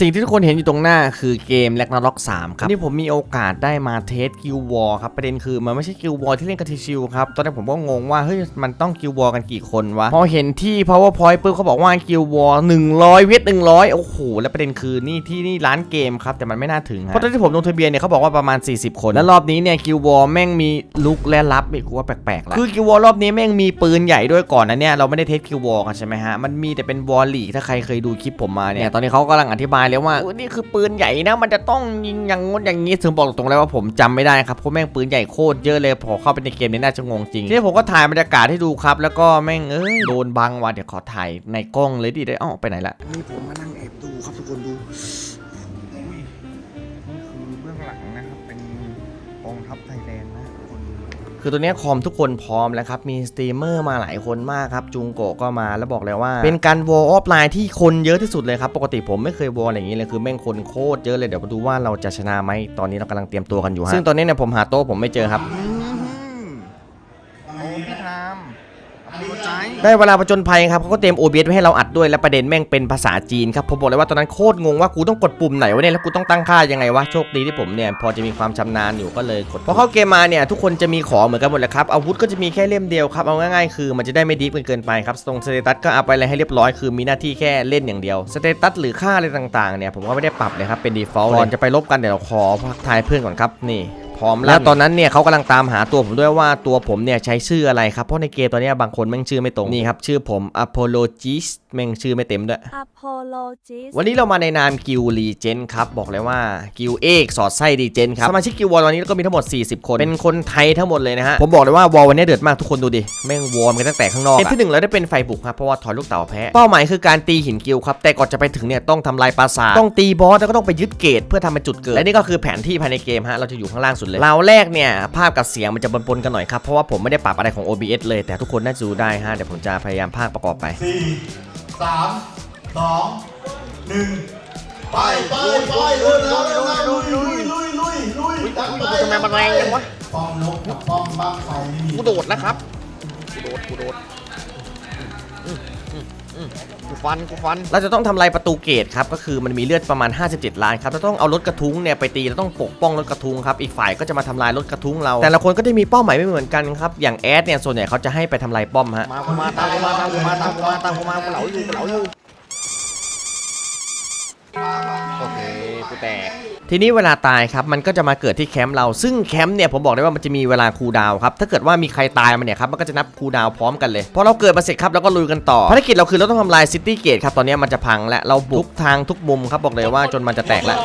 สิ่งที่ทุกคนเห็นอยู่ตรงหน้าคือเกมแลกนาล็อก3ครับนี่ผมมีโอกาสได้มาเทสกิลวอลครับประเด็นคือมันไม่ใช่กิลวอลที่เล่นกันชิวๆครับตอนแรกผมก็งงว่าเฮ้ยมันต้องกิลวอลกันกี่คนวะพอเห็นที่ powerpoint ปุ๊บเขาบอกว่ากิลวอล100เวท100โอ้โหแล้วประเด็นคือนี่ที่นี่ร้านเกมครับแต่มันไม่น่าถึงฮะเพราะตอนที่ผมลงทะเบียนเนี่ยเขาบอกว่าประมาณ 40 คน แล้วรอบนี้เนี่ยกิลวอลแม่งมีลุกและลับอีกกูว่าแปลกๆละคือกิลวอลรอบนี้แม่งมีปืนใหญ่ด้วยก่อนนะเนี่ยเราไม่ได้เทสกิลวอลกันใช่ไหมฮะมันมีแต่เป็นวอลลีถ้าใครเคยดูคลิปผมมาเนี่ยตอนนี้เขากำลังอธิบายเลยว่าอุ๊ยนี่คือปืนใหญ่นะมันจะต้องยิงอย่างงนอย่างนี้ถึงบอกตรงๆเลยว่าผมจำไม่ได้ครับเพราะแม่งปืนใหญ่โคตรเยอะเลยพอเข้าไปในเกมนี้น่าจะงงจริงทีนี้ผมก็ถ่ายบรรยากาศให้ดูครับ แล้วก็แม่งเอ้ยโดนบังว่ะเดี๋ยวขอถ่ายในกล้องเลยดิได้อ้าวไปไหนละนี่ผมมานั่งแอบดูครับทุกคนดูนี่คือเบื้องหลังนะครับเป็นกองทัพไทยแลนด์นะทุกคน คือตัวนี้คอมทุกคนพร้อมแล้วครับ มีสตรีมเมอร์มาหลายคนมากครับ จุงโกก็มาแล้วบอกเลยว่า เป็นการวอลออฟไลน์ที่คนเยอะที่สุดเลยครับ ปกติผมไม่เคยวอลอย่างนี้เลยคือแม่งคนโคตรเยอะเลยเดี๋ยวมาดูว่าเราจะชนะไหมตอนนี้เรากำลังเตรียมตัวกันอยู่ฮะซึ่งตอนนี้เนี่ยผมหาโต๊ะผมไม่เจอครับ โอ้พี่ทามเข้าใจ ได้เวลาประจนภัยครับเขาก็เตรียม OBS ไว้ให้เราอัดด้วยและประเด็นแม่งเป็นภาษาจีนครับผมบอกเลยว่าตอนนั้นโคตรงงว่ากูต้องกดปุ่มไหนวะเนี่ยแล้วกูต้องตั้งค่ายังไงวะโชคดีที่ผมเนี่ยพอจะมีความชำนาญอยู่ก็เลยกดพอเข้าเกมมาเนี่ยทุกคนจะมีของเหมือนกันหมดเลยครับอาวุธก็จะมีแค่เล่มเดียวครับเอาง่ายๆคือมันจะได้ไม่ดีฟเกินไปครับตรงสเตตัสก็เอัพไปอะไรให้เรียบร้อยคือมีหน้าที่แค่เล่นอย่างเดียวสเตตัสหรือค่าอะไรต่างๆเนี่ยผมก็ไม่ได้ปรับเลยครับเป็น default ก่อนจะไปลบกันเดี๋ยวเราขอพักทายเพื่อนก่อนครับนี่ พร้อมแล้วตอนนั้นเนี่ยเขากำลังตามหาตัวผมด้วยว่าตัวผมเนี่ยใช้ชื่ออะไรครับเพราะในเกมตอนเนี้ยบางคนแม่งชื่อไม่ตรงนี่ครับชื่อผม Apologist แม่งชื่อไม่เต็มด้วย Apologist วันนี้เรามาในนามกิลรีเจนครับบอกเลยว่ากิลเอกสอดไส้ดีเจนครับสมาชิกกิลวอลตอนนี้ก็มีทั้งหมด 40 คนเป็นคนไทยทั้งหมดเลยนะฮะผมบอกเลยว่าวอลวันนี้เดือดมากทุกคนดูดิแม่งวอร์มกันตั้งแต่ข้างนอกเกมที่หนึ่งเราได้เป็นไฟบุกครับเพราะว่าถอยลูกเต๋าแพ้เป้าหมายคือการตีหินกิลครับแต่ก่อนจะไปถึงเนี่ยต้องทำลายปราสาทต้องตีบอสแล้วก็ต้องไปยึดเกตเพื่อทำเป็นจุดเกิดและนี่ก็คือแผนที่ภายในเกมฮะเราจะอยู่ข้างล่างสุดเลยเราวแรกเนี่ยภาพกับเสียงมันจะปนๆกันหน่อยครับ เพราะว่าผมไม่ได้ปรับอะไรของ OBS เลยแต่ทุกคนน่าจะดูได้ฮะเดี๋ยวผมจะพยายามพากย์ประกอบไปสี่สามสองหนึ่งไปไปไปลุยลุยลุยลุยลุยลุยลุยจัดไปทำไมมันแรงจังวะป้อมนกกับป้อมบ้างไฟไม่มีกูโดดแล้วครับกูโดดกูโดดอืมอืมอืม กูฟันกูฟันเราจะต้องทำลายประตูเกตครับก็คือมันมีเลือดประมาณ 57 ล้านครับเราต้องเอารถกระทุ้งเนี่ยไปตีเราต้องปกป้องรถกระทุ้งครับอีกฝ่ายก็จะมาทำลายรถกระทุ้งเรา แต่ละคนก็จะมีเป้าหมายไม่เหมือนกันครับอย่างแอดเนี่ยส่วนใหญ่เขาจะให้ไปทำลายป้อมฮะ มากูมาตามกูมาตามกูมาตามกูมาตามกูมากูเหลาอยู่กูเหลาอยู่ กูแตกทีนี้เวลาตายครับมันก็จะมาเกิดที่แคมป์เราซึ่งแคมป์เนี่ยผมบอกได้ว่ามันจะมีเวลาคูลดาวน์ครับถ้าเกิดว่ามีใครตายมาเนี่ยครับมันก็จะนับคูลดาวน์พร้อมกันเลยพอเราเกิดมาเสร็จครับเราก็ลุยกันต่อภารกิจเราคือเราต้องทำลายซิตี้เกตครับตอนนี้มันจะพังและเราบุกทางทุกมุมครับบอกเลยว่าจนมันจะแตกแล้ว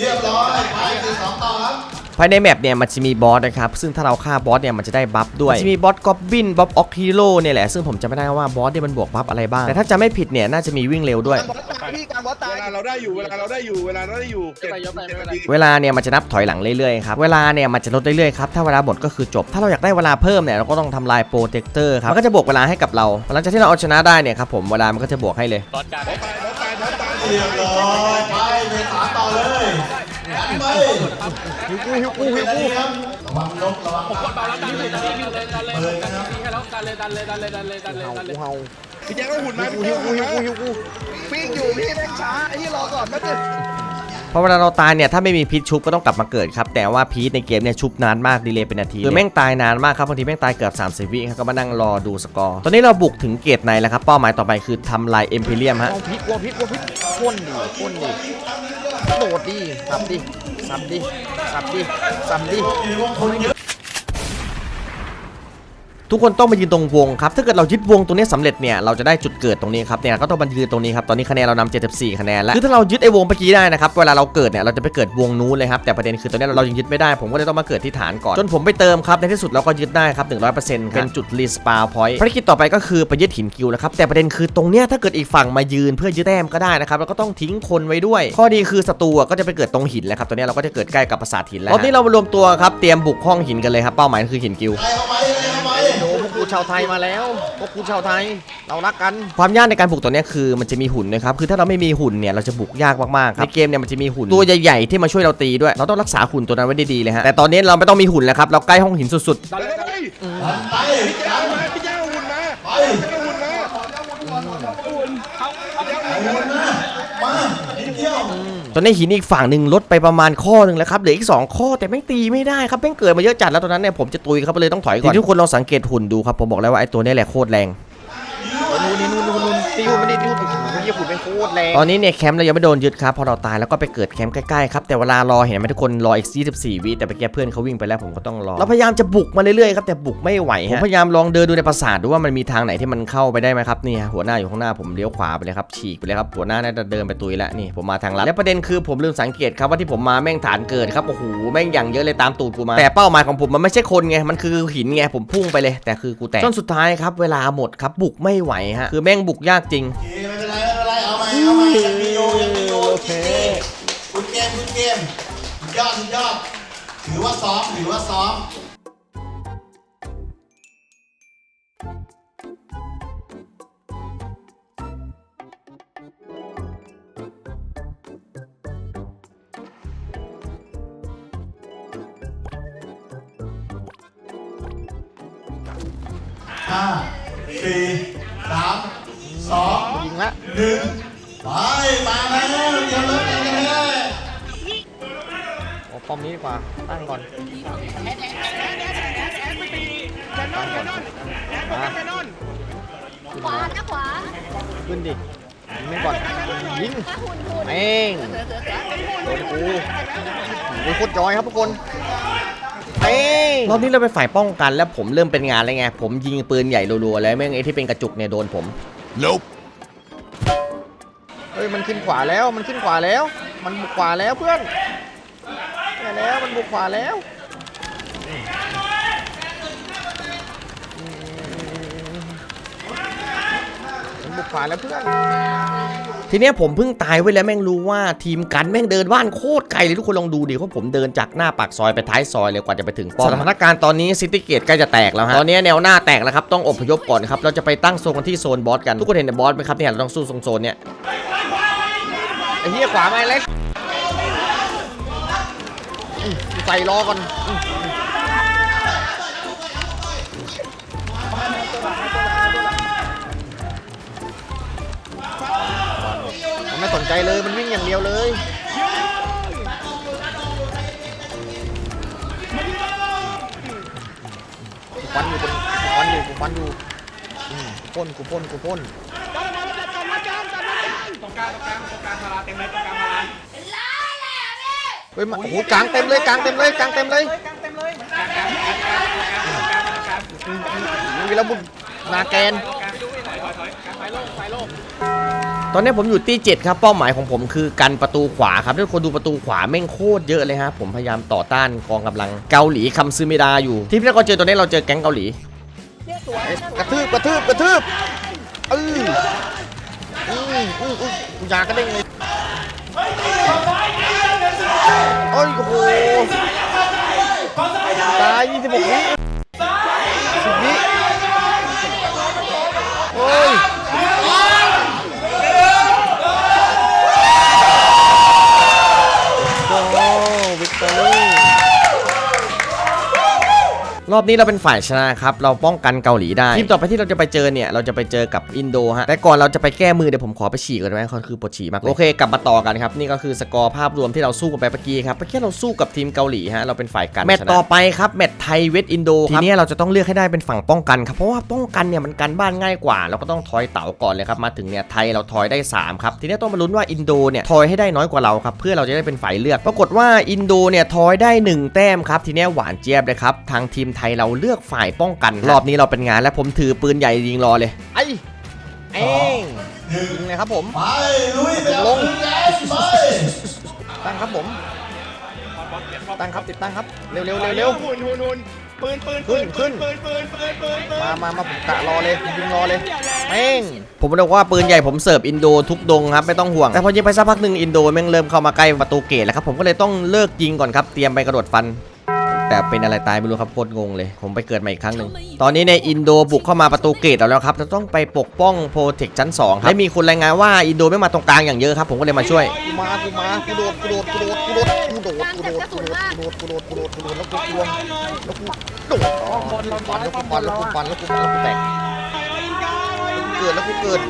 เรียบร้อย ภายในแมปเนี่ยมันจะมีบอสนะครับ ซึ่งถ้าเราฆ่าบอสเนี่ยมันจะได้บัฟด้วยมันจะมีบอสกอบบินบ๊อบออกฮีโร่เนี่ยแหละ ซึ่งผมจะไม่ได้ว่าบอสเนี่ยมันบวกบัฟอะไรบ้าง แต่ถ้าจะไม่ผิดเนี่ยน่าจะมีวิ่งเร็วด้วยพี่การบอสตายเวลาเราได้อยู่เวลาเราได้อยู่เวลาเราได้อยู่เจ็ดไปยกไปเจ็ดไม่นาเป็นไรทีเวลาเนี่ยมันจะนับถอยหลังเรื่อยๆครับ เวลาเนี่ยมันจะลดเรื่อยๆครับ ถ้าเวลาหมดก็คือจบ ถ้าเราอยากได้เวลาเพิ่มเนี่ยเราก็ต้องทำลายโปรเทคเตอร์ครับ มันก็จะบวกเวลาให้กับเรา หลังจากที่เราเอาชนะได้เนี่ยครับผม เวลามันก็จะบวกให้เลย บอสตายบอสตายบอสตายเรียบร้อยไปเมษาต่อเลยยันไปหิวกูหิวกูหิวกูครับระวังนกระวังผมกดเบาแล้วดันเลยดันเลยดันเลยดันเลยดันเลยดันเลยดันเลยดันเลยดันเลยดันเลยดันเลยพี่แจ๊คก็หุ่นมาพี่แจ๊คก็หุ่นมาปิ้งอยู่พี่แม่งช้าไอ้ที่รอก่อนแป๊บนึงเพราะเวลาเราตายเนี่ยถ้าไม่มีพีชชุบก็ต้องกลับมาเกิดครับ แต่ว่าพีชในเกมเนี่ยชุบนานมากดีเลยเป็นนาทีคือแม่งตายนานมากครับบางทีแม่งตายเกือบ 30 วิครับก็มานั่งรอดูสกอร์ตอนนี้เราบุกถึงเกตในแล้วครับเป้าหมายต่อไปคือทำลายเอ็มพีเรียมฮะเอาพริกวัวพริกวัวพริกพ่นดิพ่นดิโดดดิสับดิ สับดิ สับดิ สับดิ ทุกคนต้องมายืนตรงวงครับ ถ้าเกิดเรายึดวงตรงนี้สำเร็จเนี่ย เราจะได้จุดเกิดตรงนี้ครับ เนี่ย ก็ต้องมายืนตรงนี้ครับ ตอนนี้คะแนนเรานำ74 คะแนนแล้ว คือถ้าเรายึดไอ้วงเมื่อกี้ได้นะครับ เวลาเราเกิดเนี่ย เราจะไปเกิดวงนู้นเลยครับ แต่ประเด็นคือตอนนี้เรายังยึดไม่ได้ ผมก็เลยต้องมาเกิดที่ฐานก่อน จนผมไปเติมครับ ในที่สุดเราก็ยึดได้ครับ 100%ครับ เป็นจุดรีสปาพอยต์ภารกิจต่อไปก็คือไปยึดหินกิวนะครับ แต่ประเด็นคือตรงเนี้ยถ้าเกิดอีกฝั่งมายืนเพื่อยึดแต้มก็ได้นะครับ แล้วก็ต้องทิ้งคนไว้ด้วย ข้อดีคือศัตรูอะก็จะไปเกิดตรงหินแล้วครับตอนนี้เราก็จะเกิดใกล้กับปราสาทหินแล้วตอนนี้เรามารวมตัวครับ เตรียมบุกห้องหินกันเลยครับ เป้าหมายคือหินกิวไปเข้าไปเลยเข้าไปโอ้ ชาวไทยมาแล้วพวกกูชาวไทย เรารักกัน ความยากในการบุกตัวเนี้ยคือมันจะมีหุ่นนะครับ คือถ้าเราไม่มีหุ่นเนี่ยเราจะบุกยากมากๆครับในเกมเนี่ยมันจะมีหุ่นตัวใหญ่ๆที่มาช่วยเราตีด้วย เราต้องรักษาหุ่นตัวนั้นไว้ดีๆเลยฮะ แต่ตอนนี้เราไม่ต้องมีหุ่นแล้วครับ เราใกล้ห้องหินสุดดันเลยไป ดันไป พี่แจ๊คมาพี่แจ๊คเอาหุ่นมา ไป พี่แจ๊คเอาหุ่นมา เอาวนมามา เดียว ตอนนี้หินอีกฝั่งหนึ่งลดไปประมาณข้อหนึ่งแล้วครับเหลืออีกสองข้อแต่แม่งตีไม่ได้ครับแม่งเกิดมาเยอะจัดแล้วตอนนั้นเนี่ยผมจะตุยครับเลยต้องถอยก่อนที่ทุกคนลองสังเกตหุ่นดูครับผมบอกแล้วว่าไอ้ตัวนี้แหละโคตรแรงนู่นนี่นู่นนู่นนู่นตีหุ่นไม่ได้ตี แรงตอนนี้เนี่ยแคมป์เรายังไม่โดนยึดครับพอเราตายแล้วก็ไปเกิดแคมป์ใกล้ๆครับแต่เวลารอเห็นไหมทุกคนรออีก24วิแต่ไปแกเพื่อนเขาวิ่งไปแล้วผมก็ต้องรอเราพยายามจะบุกมาเรื่อยๆครับแต่บุกไม่ไหวฮะผมพยายามลองเดินดูในปราสาทดูว่ามันมีทางไหนที่มันเข้าไปได้ไหมครับนี่ฮะหัวหน้าอยู่ข้างหน้าผมเลี้ยวขวาไปเลยครับฉีกไปเลยครับหัวหน้าน่าจะเดินไปตุยแล้วนี่ผมมาทางลัดและประเด็นคือผมลืมสังเกตครับว่าที่ผมมาแม่งฐานเกิดครับโอ้โหแม่งอย่างเยอะเลยตามตูดกูมา แต่เป้าหมายของผมมันไม่ใช่คนไงมันคือหินไงผมพุ่งไปเลย แต่คือกูแตกจนสุดท้ายครับเวลาหมดครับบุกไม่ไหวฮะคือแม่งบุกยากจริงโอ เคไม่เป็นไรไม่เป็นไรเอามาใหม่ยังมีโยยังมีโยโอเค คุณเกมคุณเกมยอดสุดยอดถือว่าซ้อมถือว่าซ้อมห้าสี่สามสองยิงละหนึ่ง ไปมาแล้วเตรียมรถกันเลยโอ้ป้อมนี้ดีกว่า ตั้งก่อนตั้งก่อนมาขวานะขวาขึ้นดิยิงแม่งก่อน ยิงหุ่นหุ่นแม่งโดนกูกูโคตรจอยครับทุกคนแม่งรอบนี้เราเป็นฝ่ายป้องกันแล้วผมเริ่มเป็นงานแล้วไง ผมยิงปืนใหญ่รัวๆแล้วแม่งไอ้ที่เป็นกระจุกเนี่ยโดนผมเฮ้ ยมันขึ้นขวาแล้วมันขึ้นขวาแล้ว มันบุกขวาแล้วเพื่อนเนี่ยแล้วมันบุกขวาแล้วมันบุกขวาแล้วเพื่อน ทีเนี้ยผมเพิ่งตายไว้แล้วแม่งรู้ว่าทีมกันแม่งเดินบ้านโคตรไกลเลยทุกคนลองดูดิว่าผมเดินจากหน้าปากซอยไปท้ายซอยเลยกว่าจะไปถึงป้อมสถานการณ์ตอนนี้ซิตี้เกตใกล้จะแตกแล้วฮะตอนนี้แนวหน้าแตกแล้วครับต้องอพยพก่อนครับเราจะไปตั้งโซนกันที่โซนบอสกันทุกคนเห็นในบอสไหมครับเนี่ยเราต้องสู้ตรงโซนเนี้ยไอ้เหี้ยขวามาเล็กอืมใส่รอก่อน ใจเลยมันวิ่งอย่างเดียวเลยกูฟันอยู่กูฟันอยู่กูฟันอยู่กูพ่นกูพ่นกูพ่นตรงกลางตรงกลางตรงกลางมาลาเต็มเลยตรงกลางเฮ้ยมาโอ้โหกลางเต็มเลยกลางเต็มเลยกลางเต็มเลยกลางเต็มเลยมีระบุนาแกนไฟล่ไฟล่ ตอนนี้ผมอยู่ที่7ครับเป้าหมายของผมคือกันประตูขวาครับทุกคนดูประตูขวาแม่งโคตรเยอะเลยฮะผมพยายามต่อต้านกองกำลังเกาหลีคำซึมิดาอยู่ที่พี่เราเจอตอนนี้เราเจอแก๊งเกาหลีกระทืบกระทืบกระทืบเอออืออืออือกูยากระเด้งเลยโอ้ยโอ้โหตาย26วิ รอบนี้เราเป็นฝ่ายชนะครับ เราป้องกันเกาหลีได้ ทีมต่อไปที่เราจะไปเจอเนี่ย เราจะไปเจอกับอินโดฮะ แต่ก่อนเราจะไปแก้มือเดี๋ยวผมขอไปฉี่ก่อนได้ไหมเขาคือปวดฉี่มากเลยโอเค กลับมาต่อกันครับ นี่ก็คือสกอร์ภาพรวมที่เราสู้กันไปเมื่อกี้ครับเมื่อกี้เราสู้กับทีมเกาหลีฮะ เราเป็นฝ่ายกันแมตช์ต่อไปครับ แมตช์ไทยเวสอินโดทีนี้เราจะต้องเลือกให้ได้เป็นฝั่งป้องกันครับ เพราะว่าป้องกันเนี่ยมันกันบ้านง่ายกว่า เราก็ต้องทอยเต๋าก่อนเลยครับ มาถึงเนี่ยไทยเราทอยได้สามครับ ทีนี้ต้องมาลุ้นว่าอินโดเนี่ยทอยให้ได้น้อยกว่าเราครับ เพื่อเราจะได้เป็นฝ่ายเลือก ปรากฏว่าอินโดเนี่ยทอยได้หนึ่งแต้มครับ ทีนี้หวานเจี๊ยบเลยครับ ทางทีมไทยเราเลือกฝ่ายป้องกันรอบนี้เราเป็นงานและผมถือปืนใหญ่ยิงรอเลยไอ้เองยิงเลยครับผมไปลุยไปเอาปืนแก๊สไปตั้งครับผม ตั้งครับติดตั้งครับเร็วเร็วเร็วเร็วหุ่นหุ่นหุ่นปืนปืนขึ้นขึ้นปืนปืนปืนปืนปืนมามามาผมกะรอเลยยิงรอเลยเองผมบอกว่าปืนใหญ่ผมเสิร์ฟอินโดทุกดงครับไม่ต้องห่วงแต่พอยิงไปสักพักหนึ่งอินโดแม่งเริ่มเข้ามาใกล้ประตูเกตแล้วครับผมก็เลยต้องเลิกยิงก่อนครับเตรียมไปกระโดดฟัน แต่เป็นอะไรตายไม่รู้ครับโคตรงงเลย ผมไปเกิดใหมาอีกครั้งหนึ่งตอนนี้ในอินโดบุกเข้ามาประตูเกตเราแล้วครับเราต้องไปปกป้องโปรเทคชั้น2ครับและมีคนรายงานว่าอินโดไม่มาตรงกลางอย่างเยอะครับผมก็เลยมาช่วยกูมากูมากูโดดกูโดดกูโดดกูโดดกูโดดกูโดดกูโดดกูโดดกูโดดกูโดดกูโดดแล้วกูกวงแล้วกูโดดบอลบอลแล้วกูบอลแล้วกูฟันแล้วกูฟันแล้วกูแตกเกิดแล้วกูเกิด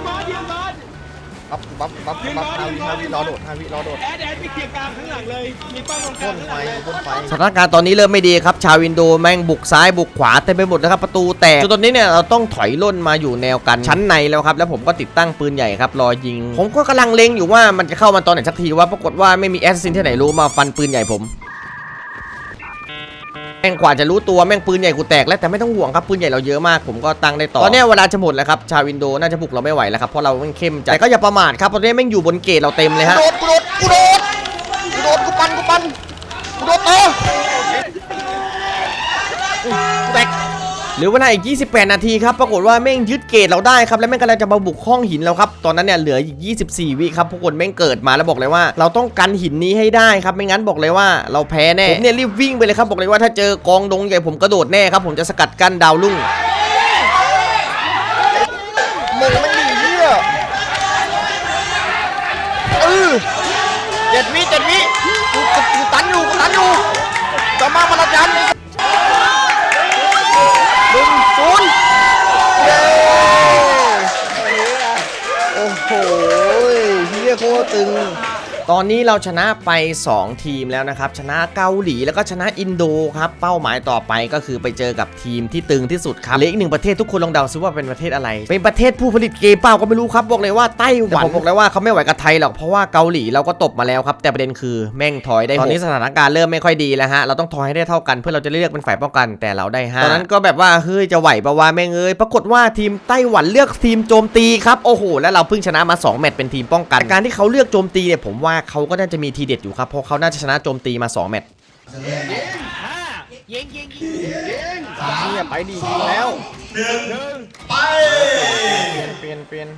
บัฟบัฟบัฟบัฟฮาวิฮาวิรอโดดฮาวิรอโดดแอดแอดไปเคลียร์กลางข้างหลังเลย มีป้อมตรงกพ่ลางนข้างไฟหลังเลยพ่นไฟสถานการณ์ตอนนี้เริ่มไม่ดีครับ ชาววินโดแม่งบุกซ้ายบุกขวาเต็มไปหมดนะครับประตูแตกจนตอนนี้เนี่ยเราต้องถอยล่นมาอยู่แนวกันชั้นในแล้วครับ แล้วผมก็ติดตั้งปืนใหญ่ครับรอยิง ผมก็กำลังเล็งอยู่ว่ามันจะเข้ามาตอนไหนสักทีว่าปรากฏว่าไม่มีแอสซินที่ไหนรู้มาฟันปืนใหญ่ผม แม่งกว่าจะรู้ตัวแม่งปืนใหญ่กูแตกแล้วแต่ไม่ต้องห่วงครับปืนใหญ่เราเยอะมากผมก็ตั้งได้ต่อตอนเนี้ยเวลาจะหมดแล้วครับชาววินโดน่าจะบุกเราไม่ไหวแล้วครับเพราะเราแม่งเข้มใจแต่ก็อย่าประมาทครับตอนนี้แม่งอยู่บนเกตเราเต็มเลยฮะโดดกูโดดกูโดดกูโดดกูปันกูปันกูโดดเอ หรือเวลาอีก 28 นาทีครับ ปรากฏว่าแม่งยึดเกตเราได้ครับ แล้วแม่งกำลังจะมาบุกห้องหินแล้วครับ ตอนนั้นเนี่ยเหลืออีก 24 วิครับพวกคนแม่งเกิดมาแล้วบอกเลยว่า เราต้องกันหินนี้ให้ได้ครับ ไม่งั้นบอกเลยว่าเราแพ้แน่ ผมเนี่ยรีบวิ่งไปเลยครับบอกเลยว่าถ้าเจอกองดงใหญ่ผมกระโดดแน่ครับ ผมจะสกัดกั้นดาวลุ่งมึงไม่หนีเหี้ยเออเจ็ดวิเจ็ดวิกูกูตันอยู่กูตันอยู่จะมามาละจัน ตอนนี้เราชนะไป 2 ทีมแล้วนะครับ ชนะเกาหลีแล้วก็ชนะอินโดครับ เป้าหมายต่อไปก็คือไปเจอกับทีมที่ตึงที่สุดครับเหลืออีกหนึ่งประเทศทุกคนลองเดาซิว่าเป็นประเทศอะไร เป็นประเทศผู้ผลิตเกมเปล่าก็ไม่รู้ครับบอกเลยว่าไต้หวันผมบอกเลยว่าเขาไม่ไหวกับไทยหรอกเพราะว่าเกาหลีเราก็ตบมาแล้วครับ แต่ประเด็นคือแม่งถอยได้หกตอนนี้สถานการณ์เริ่มไม่ค่อยดีแล้วฮะเราต้องถอยให้ได้เท่ากันเพื่อเราจะเลือกเป็นฝ่ายป้องกันแต่เราได้ห้าตอนนั้นก็แบบว่าเฮ้ยจะไหวปะวะแม่งเอ้ยปรากฏว่าทีมไต้หวันเลือกทีมโจมตีครับโอ้โห แล้วเราเพิ่งชนะมาสองแมตช์เป็นทีมป้องกันแต่การที่เขาเลือกโจมตีเนี่ยผมว่าเขาก็น่าจะมีทีเด็ดอยู่ครับเพราะเขาน่าจะชนะโจมตีมาสองแมตช์ยิงยิงยิงเนี่ยไปดีจริงแล้วหนึ่งหนึ่งไปเปลี่ยนเปลี่ยน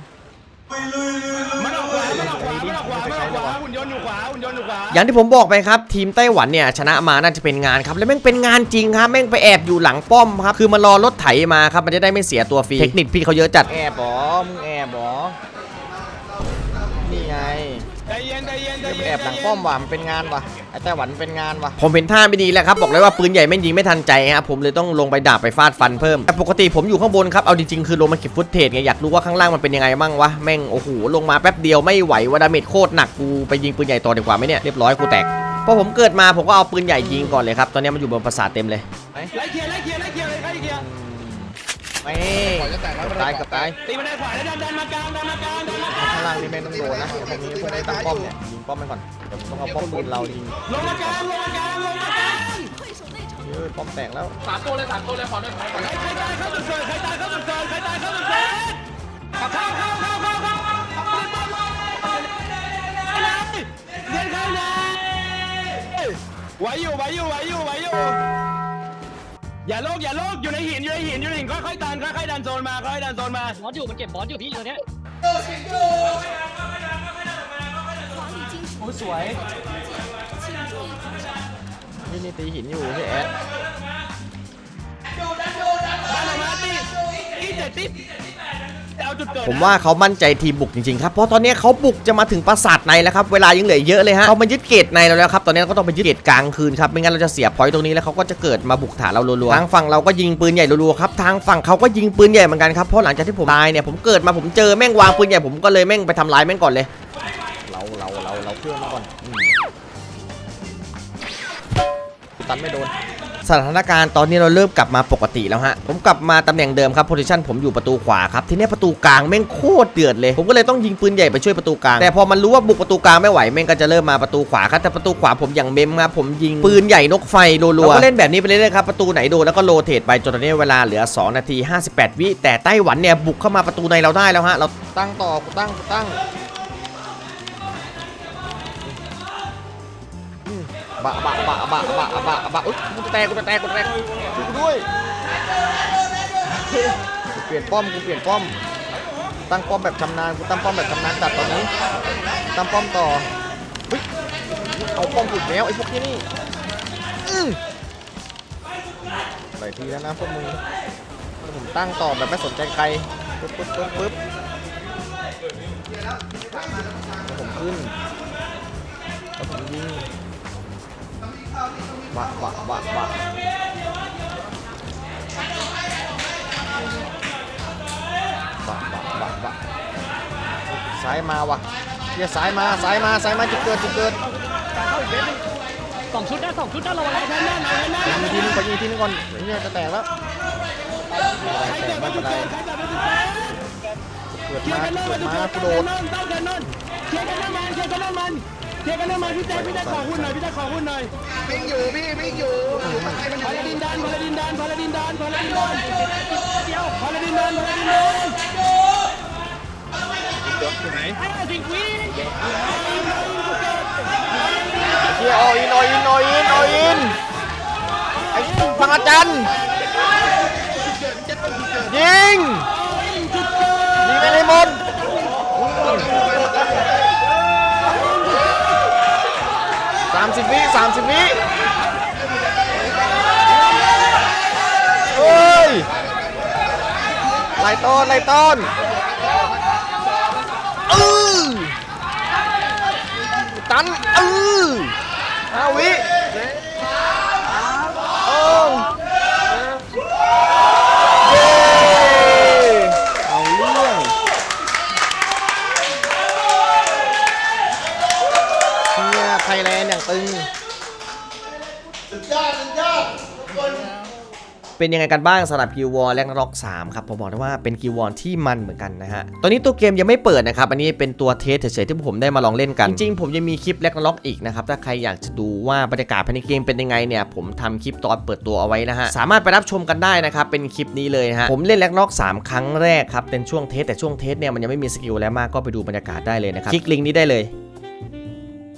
ลุยลุยลุยลุยมันออกขวามันออกขวามันออกขวามันออกขวาหุ่นยนต์อยู่ขวาหุ่นยนต์อยู่ขวาอย่างที่ผมบอกไปครับ ทีมไต้หวันเนี่ยชนะมาน่าจะเป็นงานครับ แล้วแม่งเป็นงานจริงครับแม่งไปแอบอยู่หลังป้อมครับ คือมารอรถไถมาครับมันจะได้ไม่เสียตัวฟรีเทคนิคพี่เขาเยอะจัดแอบบอมึงแอบบอ ใจเย็นใจเย็นใจไปเย็นแอบหลังป้อมว่ะมันเป็นงานว่ะไอ้ไต้หวันเป็นงานว่ะผมเห็นท่าไม่ดีแล้วครับบอกเลยว่าปืนใหญ่แม่งยิงไม่ทันใจครับผมเลยต้องลงไปดาบไปฟาดฟันเพิ่มแต่ปกติผมอยู่ข้างบนครับเอาจริงๆคือลงมาเก็บฟุตเทจไงอยากรู้ว่าข้างล่างมันเป็นยังไงมั่งวะแม่งโอ้โหลงมาแป๊บเดียวไม่ไหวว่าดาเมจโคตรหนักกูไปยิงปืนใหญ่ต่อดีกว่าไหมเนี่ยเรียบร้อยกูแตกพอผมเกิดมาผมก็เอาปืนใหญ่ยิงก่อนเลยครับตอนนี้มันอยู่บนปราสาทเต็มเลยไล่เคลียร์ไล่เคลียร์ไล่เคลียร์เลยไล่เคลียร์ ไม่เกับตายเกับตายตีมาได้ขวาแล้วดันดันมากลางดันมากลางดันมากลางข้างล่างนี่แม่งต้องโดนนะเดี๋ยวพวกนี้เพื่อนได้ตั้งป้อมเนี่ยยิงป้อมไปก่อนเดี๋ยวผมต้องเอาป้อมปืนเรายิงลงมากลางลงมากลางลงมากลางเฮ้ยป้อมแตกแล้วใครตายเข้าจุดเกิดใครตายเข้าจุดเกิดใครตายเข้าจุดเกิดเข้าเข้าเข้าเข้าเข้าเข้าเดินเข้าเลยไหวอยู่ไหวอยู่ไหวอยู่ไหวอยู่ อย่าโลกอย่าโลกอยู่ในหินอยู่ในหินอยู่ในหินค่อยๆดันค่อยๆดันโซนมาค่อยๆดันโซนมาบอสอยู่มันเก็บบอสอยู่พี่ตอนเนี้ยนี่นี่ตีหินอยู่ใช่แอดดันออกมาติอีเจ็ดติเอาจุดเกิด ผมว่าเขามั่นใจทีมบุกจริงๆครับ เพราะตอนนี้เขาบุกจะมาถึงปราสาทในแล้วครับ เวลายังเหลือเยอะเลยฮะเขามายึดเกตในเราแล้วครับ ตอนนี้เราก็ต้องไปยึดเกตกลางคืนครับ ไม่งั้นเราจะเสียพอยต์ตรงนี้แล้วเขาก็จะเกิดมาบุกฐานเรารัวๆ ทางฝั่งเราก็ยิงปืนใหญ่รัวๆครับ ทางฝั่งเขาก็ยิงปืนใหญ่เหมือนกันครับ เพราะหลังจากที่ผมตายเนี่ยผมเกิดมาผมเจอแม่งวางปืนใหญ่ผมก็เลยแม่งไปทำร้ายแม่งก่อนเลย เราเราเราเราเพื่อนมาก่อน ตันไม่โดน สถานการณ์ตอนนี้เราเริ่มกลับมาปกติแล้วฮะ ผมกลับมาตำแหน่งเดิมครับโพซิชันผมอยู่ประตูขวาครับ ทีนี้ประตูกลางแม่งโคตรเดือดเลย ผมก็เลยต้องยิงปืนใหญ่ไปช่วยประตูกลาง แต่พอมันรู้ว่าบุกประตูกลางไม่ไหวแม่งก็จะเริ่มมาประตูขวาครับแต่ประตูขวาผมอย่างเมมครับผมยิงปืนใหญ่นกไฟรัวๆเราก็เล่นแบบนี้ไปเรื่อยๆครับประตูไหนโดนแล้วก็โรเตทไปจนตอนนี้เวลาเหลือ 2 นาที 58 วิแต่ไต้หวันเนี่ยบุกเข้ามาประตูในเราได้แล้วฮะเราตั้งต่อกูตั้งกูตั้ง บะบะบะบะบะบะบะอุ๊ยกูจะแตกกูจะแตกกูจะแตกช่วยกูด้วยกูเปลี่ยนป้อมกูเปลี่ยนป้อม ตั้งป้อมแบบชำนาญกูตั้งป้อมแบบชำนาญจัดตอนนี้ ตั้งป้อมต่อเฮ้ยเอาป้อมถูกแล้วไอ้พวกที่นี่อื้อหลายทีแล้วนะพวกมึงผมตั้งต่อแบบไม่สนใจใครปึ๊บปึ๊บปึ๊บปึ๊บแล้วผมขึ้นแล้วผมยิง บะบะบะบะบะบะบะบะซ้ายมาวะเฮียซ้ายมาซ้ายมาซ้ายมาจุดเกิดจุดเกิดสองชุดนะสองชุดนะระวังแทนแน่นแทนแน่นยิงทีนึงก่อนยิงทีนึงก่อนเฮียจะแตกแล้วแตกไม่เป็นไรเกิดเคลียมาร์กันเริ่มเกิดมากูโดดต้องกันนั่นเคลียร์กันเริ่มมันเคลียร์กันเริ่มมัน ลีกันได้ไหมพี่แจ๊คพี่แจ๊คขอหุ้นหน่อยพี่แจ๊คขอหุ้นหน่อยพิงอยู่พี่พิงอยู่อยู่ตายมันพาลาดินดานพาลาดินดานพาลาดินดันพาลาดินดันเดียวพาลาดินดานพาลาดินดันไหนไอ้สิงวีนงเฮียออินออินออินออินไอ้พังอาจารย์ยิงยิงไปในมน 30 วิ30 วิเฮ้ยไล่ต้นไล่ต้นเออตันเออห้าวิ ทยแลนด์อย่างตึง สุดยอดสุดยอดทุกคนเป็นยังไงกันบ้างสำหรับกิววอลแลกน็อก3ครับผมบอกได้ว่าเป็นกิววอลที่มันเหมือนกันนะฮะ ตอนนี้ตัวเกมยังไม่เปิดนะครับ อันนี้เป็นตัวเทสเฉยๆที่ผมได้มาลองเล่นกัน จริงๆ ผมยังมีคลิปแลกน็อกอีกนะครับ ถ้าใครอยากจะดูว่าบรรยากาศภายในเกมเป็นยังไงเนี่ย ผมทำคลิปตอนเปิดตัวเอาไว้นะฮะ สามารถไปรับชมกันได้นะครับ เป็นคลิปนี้เลยนะฮะ ผมเล่นแลกน็อก3ครั้งแรกครับ เป็นช่วงเทสแต่ช่วงเทสเนี่ยมันยังไม่มีสกิลแล้วมากก็ไปดูบรรยากาศได้เลยนะครับ คลิกลิงก์นี้ได้เลย